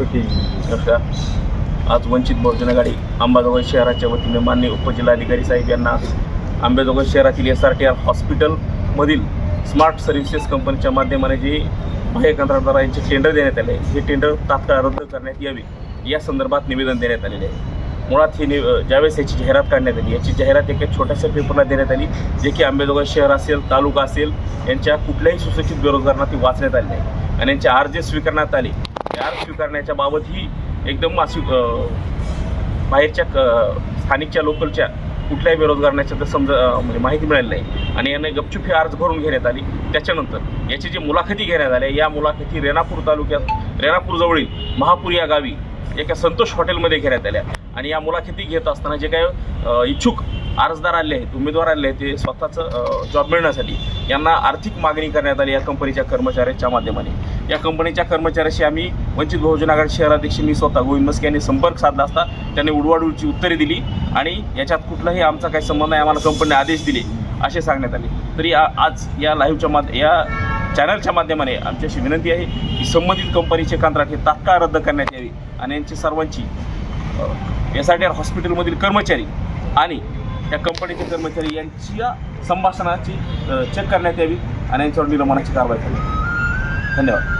नमस्कार आज वंचित बहुजन आघाडी अंबाजोगाई शहराच्या वतीने मान्य उपजिल्हाधिकारी साहेब यांना अंबाजोगाई शहरातील एस आर टी आर हॉस्पिटलमधील स्मार्ट सर्व्हिसेस कंपनीच्या माध्यमाने जे बाह्य कंत्राटदार यांचे टेंडर देण्यात आले हे टेंडर तात्काळ रद्द करण्यात यावे. या संदर्भात निवेदन देण्यात आलेले आहे. मुळात ही निव ज्यावेळेस याची जाहिरात काढण्यात आली याची जाहिरात एका छोट्याशा पेपरला देण्यात आली जे की आंबेजोगाई शहर असेल तालुका असेल यांच्या कुठल्याही सुसूचित बेरोजगारांना ती वाचण्यात आली नाही. आणि यांचे अर्ज स्वीकारण्यात आले. ते अर्ज स्वीकारण्याच्या बाबतही एकदम अशी बाहेरच्या क स्थानिकच्या लोकलच्या कुठल्याही बेरोजगारांच्या तर समजा म्हणजे माहिती मिळाली नाही. आणि यांना गपचूप ही अर्ज भरून घेण्यात आली. त्याच्यानंतर याची जी मुलाखती घेण्यात आल्या या मुलाखती रेणापूर तालुक्यात रेणापूरजवळील महापूर या गावी एका संतोष हॉटेलमध्ये घेण्यात आल्या. आणि या मुलाखती घेत असताना जे काय इच्छुक अर्जदार आले आहेत उमेदवार आले आहेत ते स्वतःचं जॉब मिळण्यासाठी यांना आर्थिक मागणी करण्यात आली या कंपनीच्या कर्मचाऱ्यांच्या माध्यमाने. या कंपनीच्या कर्मचाऱ्याशी आम्ही वंचित बहुजन आघाडी शहराध्यक्ष मी स्वतः गोविंद मस्के यांनी संपर्क साधला असता त्यांनी उडवाडूची उत्तरे दिली आणि याच्यात कुठलाही आमचा काही संबंध नाही आम्हाला कंपनीने आदेश दिले असे सांगण्यात आले. तरी आ- आज या लाईव्हच्या माध्य या चॅनलच्या माध्यमाने आमच्याशी विनंती आहे की संबंधित कंपनीचे कंत्राट हे तात्काळ रद्द करण्यात यावे आणि यांची सर्वांची एस आर टी आर हॉस्पिटलमधील कर्मचारी आणि या कंपनीचे कर्मचारी यांच्या संभाषणाची चेक करण्यात यावी आणि यांच्यावर निलंबनाची कारवाई करावी. धन्यवाद.